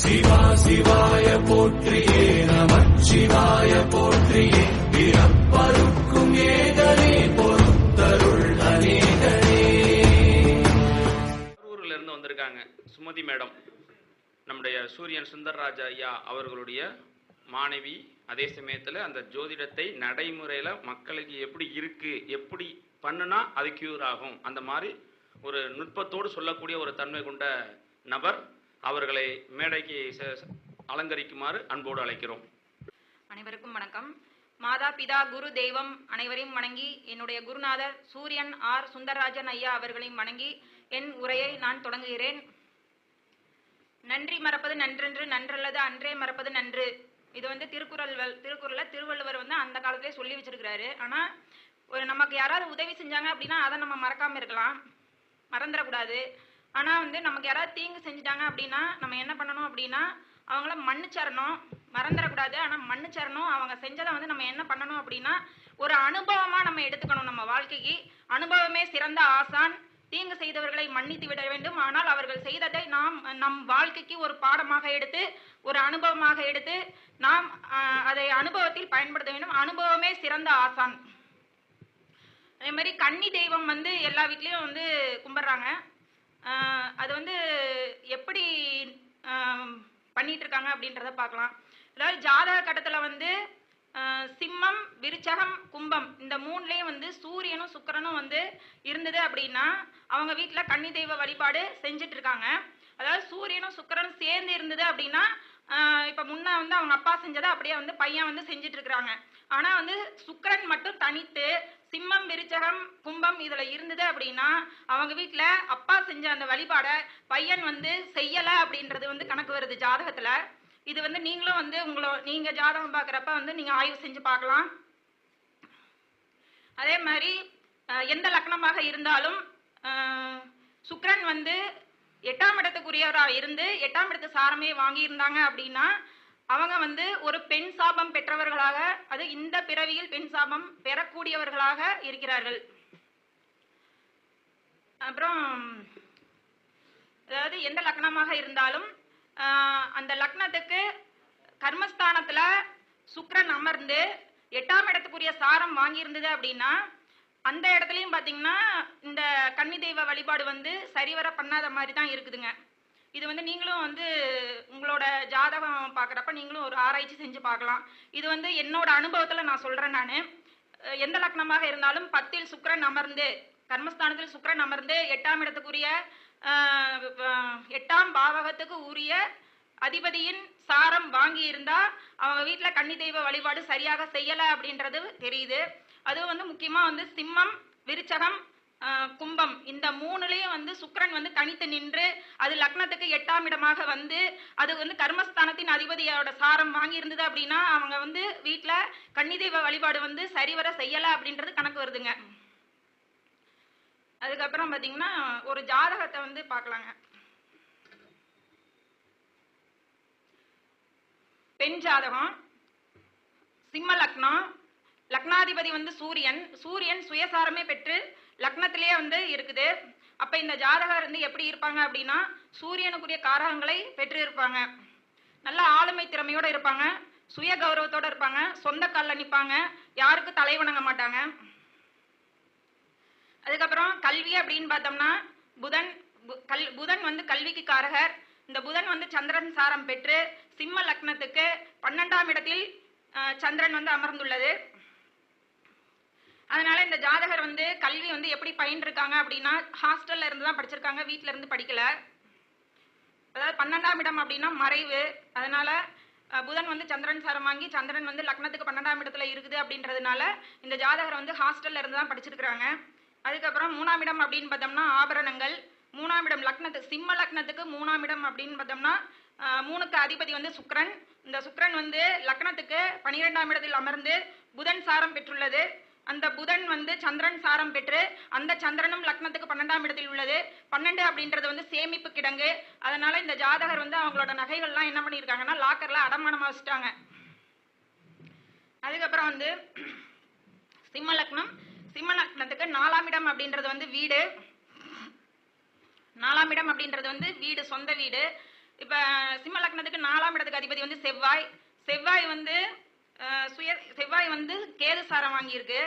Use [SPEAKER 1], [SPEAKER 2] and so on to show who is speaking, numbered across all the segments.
[SPEAKER 1] சிவா சிவாய போற்றியே சிவாய போற்றியே. பிறப்பருக்கும் ஏதனே பொறுத்தருள் அநேகனே.
[SPEAKER 2] கரூரில் இருந்து வந்திருக்காங்க சுமதி மேடம். நம்முடைய சூரியன் சுந்தர்ராஜா ஐயா அவர்களுடைய மாணவி. அதே சமயத்தில் அந்த ஜோதிடத்தை நடைமுறையில் மக்களுக்கு எப்படி இருக்கு எப்படி பண்ணுனா அது கியூர் ஆகும். அந்த மாதிரி ஒரு நுட்பத்தோடு சொல்லக்கூடிய ஒரு தன்மை கொண்ட நபர் அவர்களை மேடைக்கு அலங்கரிக்குமாறு அன்போடு அழைக்கிறோம்.
[SPEAKER 3] அனைவருக்கும் வணக்கம். மாதா பிதா குரு தெய்வம் அனைவரையும் வணங்கி என்னுடைய குருநாதர் சூரியன் ஆர் சுந்தரராஜன் ஐயா அவர்களையும் வணங்கி என் உரையை நான் தொடங்குகிறேன். நன்றி மறப்பது நன்றென்று நன்றல்லது அன்றே மறப்பது நன்று. இது வந்து திருக்குறள் வல்- திருக்குறள்ல திருவள்ளுவர் வந்து அந்த காலத்திலே சொல்லி வச்சிருக்கிறாரு. ஆனா ஒரு நமக்கு யாராவது உதவி செஞ்சாங்க அப்படின்னா அதை நம்ம மறக்காம இருக்கலாம். மறந்துடக்கூடாது. ஆனா வந்து நமக்கு யாராவது தீங்கு செஞ்சுட்டாங்க அப்படின்னா நம்ம என்ன பண்ணணும் அப்படின்னா அவங்கள மன்னிச்சரணும். மறந்துடக்கூடாது. ஆனா மன்னிச்சரணும். அவங்க செஞ்சதை வந்து நம்ம என்ன பண்ணணும் அப்படின்னா ஒரு அனுபவமா நம்ம எடுத்துக்கணும் நம்ம வாழ்க்கைக்கு. அனுபவமே சிறந்த ஆசான். தீங்கு செய்தவர்களை மன்னித்து விட வேண்டும். ஆனால் அவர்கள் செய்ததை நாம் நம் வாழ்க்கைக்கு ஒரு பாடமாக எடுத்து ஒரு அனுபவமாக எடுத்து நாம் அதை அனுபவத்தில் பயன்படுத்த வேண்டும். அனுபவமே சிறந்த ஆசான். அதே மாதிரி கன்னி தெய்வம் வந்து எல்லா வீட்லேயும் வந்து கும்பிட்றாங்க. அது வந்து எப்படி பண்ணிட்டு இருக்காங்க அப்படின்றத பார்க்கலாம். அதாவது ஜாதக கட்டத்தில் வந்து சிம்மம் விருச்சகம் கும்பம் இந்த மூணுலேயும் வந்து சூரியனும் சுக்கிரனும் வந்து இருந்தது அப்படின்னா அவங்க வீட்டில் கன்னி தெய்வ வழிபாடு செஞ்சுட்டு இருக்காங்க அதாவது சூரியனும் சுக்கிரனும் சேர்ந்து இருந்தது அப்படின்னா இப்போ முன்ன வந்து அவங்க அப்பா செஞ்சதை அப்படியே வந்து பையன் வந்து செஞ்சுட்டு இருக்கிறாங்க ஆனால் வந்து சுக்கிரன் மட்டும் தனித்து சிம்மம் விருச்சகம் கும்பம் இதுல இருந்தது அப்படின்னா அவங்க வீட்டுல அப்பா செஞ்ச அந்த வழிபாடை பையன் வந்து செய்யல அப்படின்றது வந்து கணக்கு வருது ஜாதகத்துல. இது வந்து நீங்களும் வந்து உங்களோ நீங்க ஜாதகம் பார்க்குறப்ப வந்து நீங்க ஆய்வு செஞ்சு பார்க்கலாம் அதே மாதிரி எந்த லக்னமாக இருந்தாலும் சுக்ரன் வந்து எட்டாம் இடத்துக்குரியவராக இருந்து எட்டாம் இடத்து சாரமே வாங்கியிருந்தாங்க அப்படின்னா அவங்க வந்து ஒரு பெண் சாபம் பெற்றவர்களாக அது இந்த பிறவியில் பெண் சாபம் பெறக்கூடியவர்களாக இருக்கிறார்கள். அப்புறம் அதாவது எந்த லக்னமாக இருந்தாலும் அந்த லக்னத்துக்கு கர்மஸ்தானத்தில் சுக்கரன் அமர்ந்து எட்டாம் இடத்துக்குரிய சாரம் வாங்கியிருந்தது அப்படின்னா அந்த இடத்துலையும் பார்த்தீங்கன்னா இந்த கன்னி தெய்வ வழிபாடு வந்து சரிவர பண்ணாத மாதிரி தான் இருக்குதுங்க. இது வந்து நீங்களும் வந்து உங்களோட ஜாதகம் பார்க்குறப்ப நீங்களும் ஒரு ஆராய்ச்சி செஞ்சு பார்க்கலாம். இது வந்து என்னோட அனுபவத்தில் நான் சொல்கிறேன் நான். எந்த லக்னமாக இருந்தாலும் பத்தில் சுக்கரன் அமர்ந்து கர்மஸ்தானத்தில் சுக்கரன் அமர்ந்து எட்டாம் இடத்துக்குரிய எட்டாம் பாவகத்துக்கு உரிய அதிபதியின் சாரம் வாங்கி இருந்தா அவங்க வீட்டில் கன்னி தெய்வ வழிபாடு சரியாக செய்யலை அப்படின்றது தெரியுது. அதுவும் வந்து முக்கியமாக வந்து சிம்மம் விருச்சகம் கும்பம். இந்த மூணுலயும் வந்து சுக்கரன் வந்து தனித்து நின்று அது லக்னத்துக்கு எட்டாம் இடமாக வந்து அது வந்து கர்மஸ்தானத்தின் அதிபதியோட சாரம் வாங்கி இருந்தது அப்படின்னா அவங்க வந்து வீட்டில் கன்னிதெய்வ வழிபாடு வந்து சரிவர செய்யல அப்படின்றது கணக்கு வருதுங்க. அதுக்கப்புறம் பாத்தீங்கன்னா ஒரு ஜாதகத்தை வந்து பார்க்கலாங்க. பெண் ஜாதகம் சிம்ம லக்னம் லக்னாதிபதி வந்து சூரியன். சூரியன் சுயசாரமே பெற்று லக்னத்திலேயே வந்து இருக்குது. அப்ப இந்த ஜாதகர் வந்து எப்படி இருப்பாங்க அப்படின்னா சூரியனுக்குரிய காரகங்களை பெற்று இருப்பாங்க நல்ல ஆளுமை திறமையோட இருப்பாங்க. சுய கௌரவத்தோட இருப்பாங்க. சொந்த கால்ல நிப்பாங்க. யாருக்கும் தலை வணங்க மாட்டாங்க. அதுக்கப்புறம் கல்வி அப்படின்னு பார்த்தோம்னா புதன் பு- கல் புதன் வந்து கல்விக்கு காரகர். இந்த புதன் வந்து சந்திரன் சாரம் பெற்று சிம்ம லக்னத்துக்கு பன்னெண்டாம் இடத்தில் சந்திரன் வந்து அமர்ந்துள்ளது. அதனால இந்த ஜாதகர் வந்து கல்வி வந்து எப்படி பயின்றிருக்காங்க அப்படின்னா ஹாஸ்டல்ல இருந்து தான் படிச்சிருக்காங்க வீட்ல இருந்து படிக்கல. அதாவது பன்னெண்டாம் இடம் அப்படின்னா மறைவு. அதனால புதன் வந்து சந்திரன் சாரம் வாங்கி சந்திரன் வந்து லக்னத்துக்கு பன்னெண்டாம் இடத்துல இருக்குது அப்படின்றதுனால இந்த ஜாதகர் வந்து ஹாஸ்டல்ல இருந்து தான் படிச்சிருக்கிறாங்க. அதுக்கப்புறம் மூணாம் இடம் அப்படின்னு பார்த்தோம்னா ஆபரணங்கள். மூணாம் இடம் லக்னத்துக்கு சிம்ம லக்னத்துக்கு மூணாம் இடம் அப்படின்னு பார்த்தோம்னா மூணுக்கு அதிபதி வந்து சுக்ரன் இந்த சுக்ரன் வந்து லக்னத்துக்கு பனிரெண்டாம் இடத்தில் அமர்ந்து புதன் சாரம் பெற்றுள்ளது. அந்த புதன் வந்து சந்திரன் சாரம் பெற்று அந்த சந்திரனும் லக்னத்துக்கு பன்னெண்டாம் இடத்தில் உள்ளது. பன்னெண்டு அப்படின்றது வந்து சேமிப்பு கிடங்கு. அதனால இந்த ஜாதகர் வந்து அவங்களோட நகைகள்லாம் என்ன பண்ணியிருக்காங்கன்னா லாக்கர்ல அடமானமா வச்சுட்டாங்க. அதுக்கப்புறம் வந்து சிம்ம லக்னம். சிம்ம லக்னத்துக்கு நாலாம் இடம் அப்படின்றது வந்து வீடு. நாலாம் இடம் அப்படின்றது வந்து வீடு சொந்த வீடு. இப்போ சிம்ம லக்னத்துக்கு நாலாம் இடத்துக்கு அதிபதி வந்து செவ்வாய். செவ்வாய் வந்து சுய செவ்வாய் வந்து கேது சாரம் வாங்கியிருக்கு.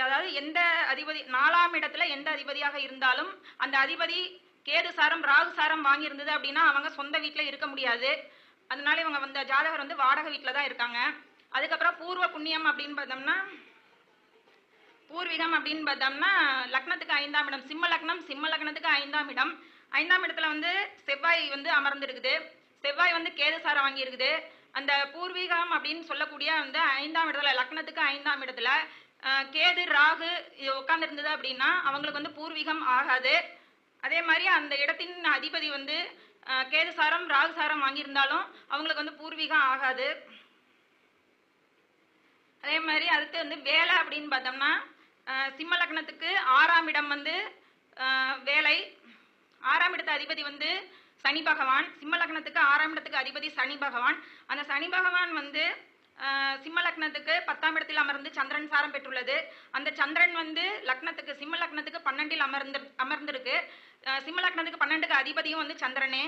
[SPEAKER 3] அதாவது எந்த அதிபதி நாலாம் இடத்துல எந்த அதிபதியாக இருந்தாலும் அந்த அதிபதி கேது சாரம் ராகு சாரம் வாங்கியிருந்தது அப்படின்னா அவங்க சொந்த வீட்டில் இருக்க முடியாது. அதனால இவங்க வந்து ஜாதகர் வந்து வாடகை வீட்டில் தான் இருக்காங்க. அதுக்கப்புறம் பூர்வ புண்ணியம் அப்படின்னு பார்த்தோம்னா பூர்வீகம் அப்படின்னு பார்த்தோம்னா லக்னத்துக்கு ஐந்தாம் இடம். சிம்ம லக்னம் சிம்ம லக்னத்துக்கு ஐந்தாம் இடம். ஐந்தாம் இடத்துல வந்து செவ்வாய் வந்து அமர்ந்திருக்குது. செவ்வாய் வந்து கேதுசாரம் வாங்கியிருக்குது. அந்த பூர்வீகம் அப்படின்னு சொல்லக்கூடிய வந்து ஐந்தாம் இடத்துல லக்னத்துக்கு ஐந்தாம் இடத்துல கேது ராகு இது அப்படின்னா அவங்களுக்கு வந்து பூர்வீகம் ஆகாது. அதே மாதிரி அந்த இடத்தின் அதிபதி வந்து கேது சாரம் ராகு சாரம் வாங்கியிருந்தாலும் அவங்களுக்கு வந்து பூர்வீகம் ஆகாது. அதே மாதிரி அடுத்து வந்து வேலை அப்படின்னு பார்த்தோம்னா சிம்ம லக்னத்துக்கு ஆறாம் இடம் வந்து வேலை. ஆறாம் இடத்து அதிபதி வந்து சனி பகவான். சிம்ம லக்னத்துக்கு ஆறாம் இடத்துக்கு அதிபதி சனி பகவான். அந்த சனி பகவான் வந்து சிம்ம லக்னத்துக்கு பத்தாம் இடத்தில் அமர்ந்து சந்திரன் சாரம் பெற்றுள்ளது. அந்த சந்திரன் வந்து லக்னத்துக்கு சிம்ம லக்னத்துக்கு பன்னெண்டில் அமர்ந்து அமர்ந்திருக்கு. சிம்ம லக்னத்துக்கு பன்னெண்டுக்கு அதிபதியும் வந்து சந்திரனே.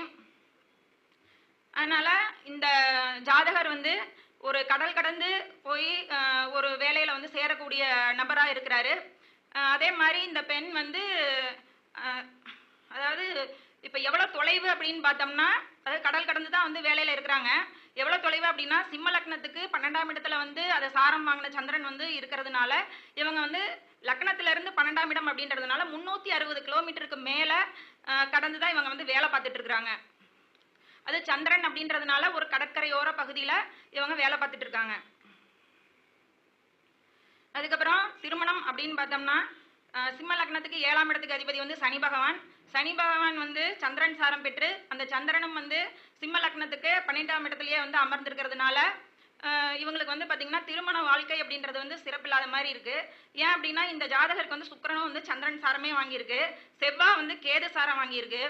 [SPEAKER 3] அதனால இந்த ஜாதகர் வந்து ஒரு கடல் கடந்து போய் ஒரு வேலையில வந்து சேரக்கூடிய நபரா இருக்கிறாரு. அதே மாதிரி இந்த பெண் வந்து அதாவது இப்ப எவ்வளவு தொலைவு அப்படின்னு பார்த்தோம்னா அதாவது கடல் கடந்து தான் வந்து வேலையில இருக்கிறாங்க. எவ்வளவு தொலைவு அப்படின்னா சிம்ம லக்னத்துக்கு பன்னெண்டாம் இடத்துல வந்து அதை சாரம் வாங்கின சந்திரன் வந்து இருக்கிறதுனால இவங்க வந்து லக்னத்திலிருந்து இருந்து பன்னெண்டாம் இடம் அப்படின்றதுனால முன்னூத்தி அறுபது கிலோமீட்டருக்கு மேல கடந்து தான் இவங்க வந்து வேலை பார்த்துட்டு இருக்கிறாங்க. அது சந்திரன் அப்படின்றதுனால ஒரு கடற்கரையோர பகுதியில இவங்க வேலை பார்த்துட்டு இருக்காங்க. அதுக்கப்புறம் திருமணம் அப்படின்னு பார்த்தோம்னா சிம்ம லக்னத்துக்கு ஏழாம் இடத்துக்கு அதிபதி வந்து சனி பகவான். சனி பகவான் வந்து சந்திரன் சாரம் பெற்று அந்த சந்திரனும் வந்து சிம்ம லக்னத்துக்கு பன்னெண்டாம் இடத்துலயே வந்து அமர்ந்திருக்கிறதுனால இவங்களுக்கு வந்து பார்த்தீங்கன்னா திருமண வாழ்க்கை அப்படின்றது வந்து சிறப்பில்லாத மாதிரி இருக்கு. ஏன் அப்படின்னா இந்த ஜாதகருக்கு வந்து சுக்கரனும் வந்து சந்திரன் சாரமே வாங்கியிருக்கு. செவ்வாய் வந்து கேது சாரம் வாங்கியிருக்கு.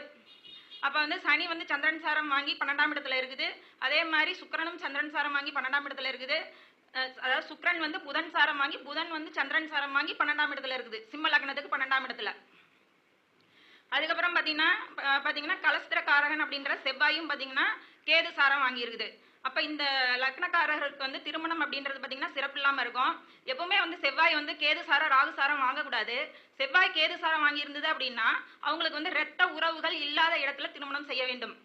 [SPEAKER 3] அப்போ வந்து சனி வந்து சந்திரன் சாரம் வாங்கி பன்னெண்டாம் இடத்துல இருக்குது. அதே மாதிரி சுக்கரனும் சந்திரன் சாரம் வாங்கி பன்னெண்டாம் இடத்துல இருக்குது. அதாவது சுக்கரன் வந்து புதன் சாரம் வாங்கி புதன் வந்து சந்திரன் சாரம் வாங்கி பன்னெண்டாம் இடத்துல இருக்குது. சிம்ம லக்னத்துக்கு பன்னெண்டாம் இடத்துல. அதுக்கப்புறம் பார்த்தீங்கன்னா பார்த்தீங்கன்னா கலஸ்திரக்காரகன் கலஸ்திர காரகன் அப்படின்ற செவ்வாயும் பார்த்தீங்கன்னா கேது சாரம் வாங்கியிருக்குது. அப்போ இந்த லக்னக்காரர்களுக்கு வந்து திருமணம் அப்படின்றது பார்த்திங்கன்னா சிறப்பு இல்லாமல் இருக்கும். எப்பவுமே வந்து செவ்வாய் வந்து கேது சாரம் ராகு சாரம் வாங்கக்கூடாது. செவ்வாய் கேது சாரம் வாங்கியிருந்தது அப்படின்னா அவங்களுக்கு வந்து இரத்த உறவுகள் இல்லாத இடத்துல திருமணம் செய்ய வேண்டும்.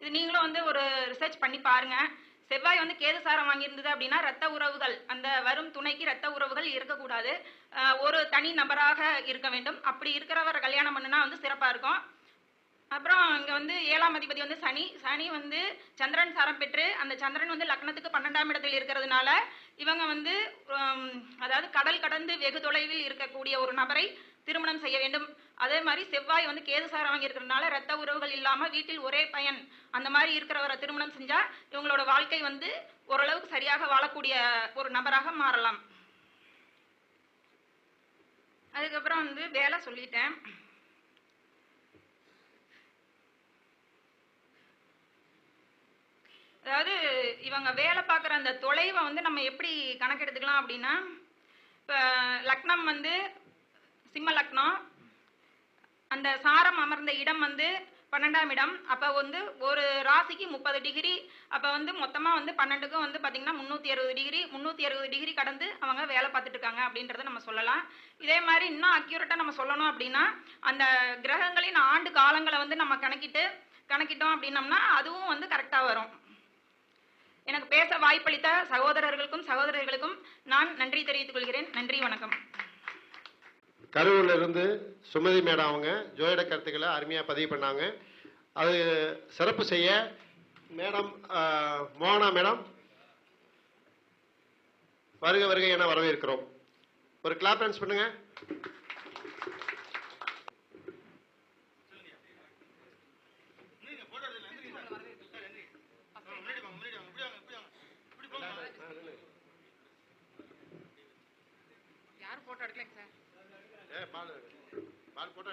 [SPEAKER 3] இது நீங்களும் வந்து ஒரு ரிசர்ச் பண்ணி பாருங்கள் செவ்வாய் வந்து கேது சாரம் வாங்கியிருந்தது அப்படின்னா ரத்த உறவுகள் அந்த வரும் துணைக்கு ரத்த உறவுகள் இருக்கக்கூடாது. ஒரு தனி நபராக இருக்க வேண்டும். அப்படி இருக்கிறவரை கல்யாணம் பண்ணுனா வந்து சிறப்பாக இருக்கும். அப்புறம் இங்கே வந்து ஏழாம் அதிபதி வந்து சனி. சனி வந்து சந்திரன் சாரம் பெற்று அந்த சந்திரன் வந்து லக்னத்துக்கு பன்னெண்டாம் இடத்தில் இருக்கிறதுனால இவங்க வந்து அதாவது கடல் கடந்து வெகு தொலைவில் இருக்கக்கூடிய ஒரு நபரை திருமணம் செய்ய வேண்டும். அதே மாதிரி செவ்வாய் வந்து கேது சாரம் ரத்த உறவுகள் இல்லாம வீட்டில் ஒரே பையன் அந்த மாதிரி இருக்கிறவரை திருமணம் செஞ்சா இவங்களோட வாழ்க்கை வந்து ஓரளவுக்கு சரியாக வாழக்கூடிய ஒரு நபராக மாறலாம். அதுக்கப்புறம் வந்து வேலை சொல்லிட்டேன். அதாவது இவங்க வேலை பார்க்குற அந்த தொலைவை வந்து நம்ம எப்படி கணக்கெடுத்துக்கலாம் அப்படின்னா இப்போ லக்னம் வந்து சிம்ம லக்னம். அந்த சாரம் அமர்ந்த இடம் வந்து பன்னெண்டாம் இடம். அப்போ வந்து ஒரு ராசிக்கு முப்பது டிகிரி. அப்போ வந்து மொத்தமாக வந்து பன்னெண்டுக்கும் வந்து பார்த்தீங்கன்னா முந்நூற்றி அறுபது டிகிரி. முந்நூற்றி அறுபது டிகிரி கடந்து அவங்க வேலை பார்த்துட்டு இருக்காங்க அப்படின்றத நம்ம சொல்லலாம். இதே மாதிரி இன்னும் அக்யூரேட்டாக நம்ம சொல்லணும் அப்படின்னா அந்த கிரகங்களின் ஆண்டு காலங்களை வந்து நம்ம கணக்கிட்டு கணக்கிட்டோம் அப்படின்னம்னா அதுவும் வந்து கரெக்டாக வரும். எனக்கு பேச வாய்ப்பளித்த சகோதரர்களுக்கும் சகோதரர்களுக்கும் நான் நன்றி தெரிவித்துக் கொள்கிறேன். நன்றி வணக்கம்.
[SPEAKER 4] கரூர்ல இருந்து சுமதி மேடம் அவங்க ஜோதிட கருத்துக்களை அருமையாக பதிவு பண்ணாங்க. அது சிறப்பு செய்ய மேடம் மோகனா மேடம் வருக வருக என வரவேற்கிறோம். ஒரு கிளாப் டான்ஸ் பண்ணுங்க.
[SPEAKER 3] யாரும் போட்டோ எடுக்கலைங்க சார்?
[SPEAKER 4] பால். பால் போட்டோ